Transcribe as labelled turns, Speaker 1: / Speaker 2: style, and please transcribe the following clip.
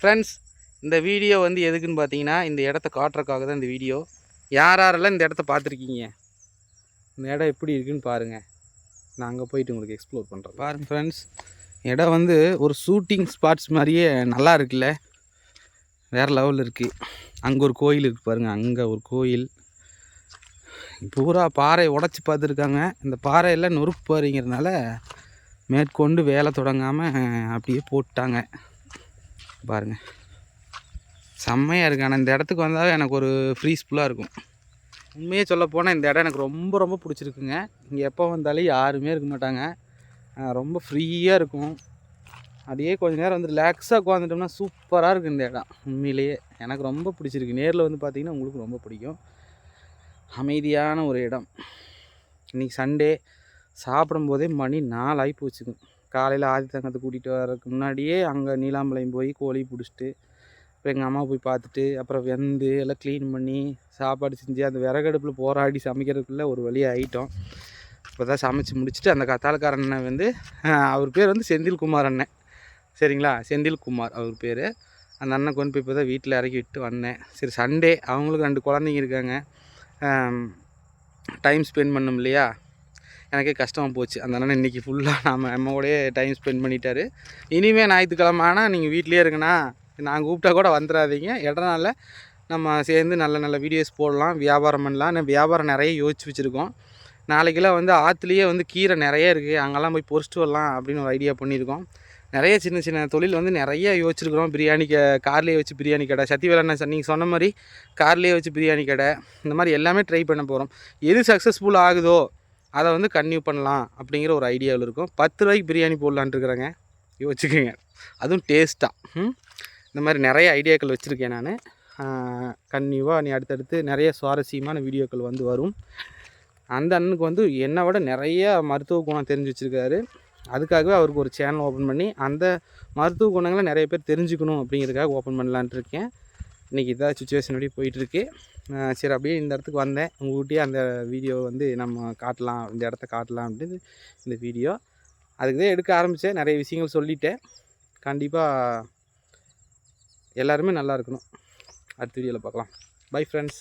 Speaker 1: Friends இந்த video வந்து எதுக்குன்னு பார்த்தீங்கன்னா இந்த இடத்த காட்டுறதுக்காக தான் இந்த வீடியோ யார் யாரெல்லாம் இந்த இடத்த பார்த்துருக்கீங்க? இந்த இடம் எப்படி இருக்குன்னு பாருங்கள் நான் அங்கே போயிட்டு உங்களுக்கு எக்ஸ்ப்ளோர் பண்ணுறேன் பாருங்கள் ஃப்ரெண்ட்ஸ் இடம் வந்து ஒரு ஷூட்டிங் ஸ்பாட்ஸ் மாதிரியே நல்லா இருக்குல்ல. வேறு லெவலில் இருக்குது அங்கே ஒரு கோயில் இருக்குது பாருங்கள் அங்கே ஒரு கோயில். பூரா பாறை உடச்சி பார்த்துருக்காங்க. இந்த பாறையெல்லாம் நொறுப்பு பாறைங்கிறதுனால மேற்கொண்டு வேலை தொடங்காமல் அப்படியே போட்டாங்க. பாருங்கள் செம்மையாக இருக்குது ஆனால் இந்த இடத்துக்கு வந்தால் எனக்கு ஒரு ஃப்ரீஸ்ஃபுல்லாக இருக்கும். உண்மையே சொல்ல போனால் இந்த இடம் எனக்கு ரொம்ப ரொம்ப பிடிச்சிருக்குங்க. இங்கே எப்போ வந்தாலும் யாருமே இருக்க மாட்டாங்க. ரொம்ப ஃப்ரீயாக இருக்கும். அப்படியே கொஞ்ச நேரம் வந்து ரிலாக்ஸாக உட்காந்துட்டோம்னா சூப்பராக இருக்குது இந்த இடம். உண்மையிலேயே எனக்கு ரொம்ப பிடிச்சிருக்கு. நேரில் வந்து பார்த்திங்கன்னா உங்களுக்கு ரொம்ப பிடிக்கும். அமைதியான ஒரு இடம். இன்றைக்கி சண்டே சாப்பிடும்போதே மணி நாலு ஆகி காலையில் ஆதித்தங்கத்தை கூட்டிகிட்டு வர்றதுக்கு முன்னாடியே அங்கே நீலாம்பலையும் போய் கோழி பிடிச்சிட்டு அப்புறம் எங்கள் அம்மா போய் பார்த்துட்டு அப்புறம் வெந்து எல்லாம் க்ளீன் பண்ணி சாப்பாடு செஞ்சு அந்த விறகடுப்பில் போராடி சமைக்கிறதுக்குள்ளே ஒரு வழியாக ஆகிட்டோம் இப்போ தான் சமைச்சு முடிச்சுட்டு அந்த கத்தாலக்கார அண்ணன் வந்து அவர் பேர் வந்து செந்தில்குமார் அண்ணன். சரிங்களா? செந்தில்குமார் அவர் பேர். அந்த அண்ணன் கொண்டு போய் இப்போ தான் வீட்டில் இறக்கி விட்டு வந்தேன். சரி சண்டே அவங்களுக்கு ரெண்டு குழந்தைங்க இருக்காங்க. டைம் ஸ்பெண்ட் பண்ணோம் இல்லையா? எனக்கே கஷ்டமாக போச்சு. அந்த அண்ணன் இன்றைக்கி ஃபுல்லாக நம்ம நம்மோடையே டைம் ஸ்பெண்ட் பண்ணிட்டாரு. இனிமேல் ஞாயிற்றுக்கிழமை ஆனால் நீங்கள் வீட்லேயே இருங்கண்ணா. நான் கூப்பிட்டா கூட வந்துடாதீங்க இடனால நம்ம சேர்ந்து நல்ல நல்ல வீடியோஸ் போடலாம் வியாபாரம் பண்ணலாம். நான் வியாபாரம் நிறைய யோசிச்சு வச்சுருக்கோம். நாளைக்கெல்லாம் வந்து ஆற்றுலேயே வந்து கீரை நிறைய இருக்குது அங்கெல்லாம் போய் பொறிச்சிட்டு வரலாம் அப்படின்னு ஒரு ஐடியா பண்ணியிருக்கோம். நிறைய சின்ன சின்ன தொழில் வந்து நிறைய யோசிச்சிருக்கிறோம். பிரியாணி க கார்லேயே வச்சு பிரியாணி கடை. சத்திவேலண்ணா சார் நீங்கள் சொன்ன மாதிரி கார்லேயே வச்சு பிரியாணி கடை. இந்த மாதிரி எல்லாமே ட்ரை பண்ண போகிறோம் எது சக்ஸஸ்ஃபுல் ஆகுதோ அதை வந்து கன்யூ பண்ணலாம் அப்படிங்கிற ஒரு ஐடியாவில் இருக்கும். பத்து ரூபாய்க்கு பிரியாணி போடலான்ட்டு இருக்கிறேங்க. யோசிச்சுக்கோங்க. அதுவும் டேஸ்ட்டாக இந்த மாதிரி நிறைய ஐடியாக்கள் வச்சுருக்கேன் நான். கன்னியூவாக நீ அடுத்தடுத்து நிறைய சுவாரஸ்யமான வீடியோக்கள் வந்து வரும். அந்த அண்ணனுக்கு வந்து என்னை விட நிறைய மருத்துவ குணம் தெரிஞ்சு வச்சுருக்காரு. அதுக்காகவே அவருக்கு ஒரு சேனல் ஓப்பன் பண்ணி அந்த மருத்துவ குணங்களை நிறைய பேர் தெரிஞ்சுக்கணும் அப்படிங்கிறதுக்காக ஓப்பன் பண்ணலான்ட்டு இருக்கேன். இன்றைக்கி இதான் சுச்சுவேஷன் அப்படி போயிட்டுருக்கு. சரி அப்படியே இந்த இடத்துக்கு வந்தேன். உங்கள்கிட்டயே அந்த வீடியோ வந்து நம்ம காட்டலாம் இந்த இடத்த காட்டலாம் அப்படின்னு இந்த வீடியோ அதுக்கு தான் எடுக்க ஆரம்பித்தேன் நிறைய விஷயங்கள் சொல்லிட்டேன். கண்டிப்பாக எல்லாருமே நல்லா இருக்கணும். அடுத்த வீடியோவில் பார்க்கலாம். Bye friends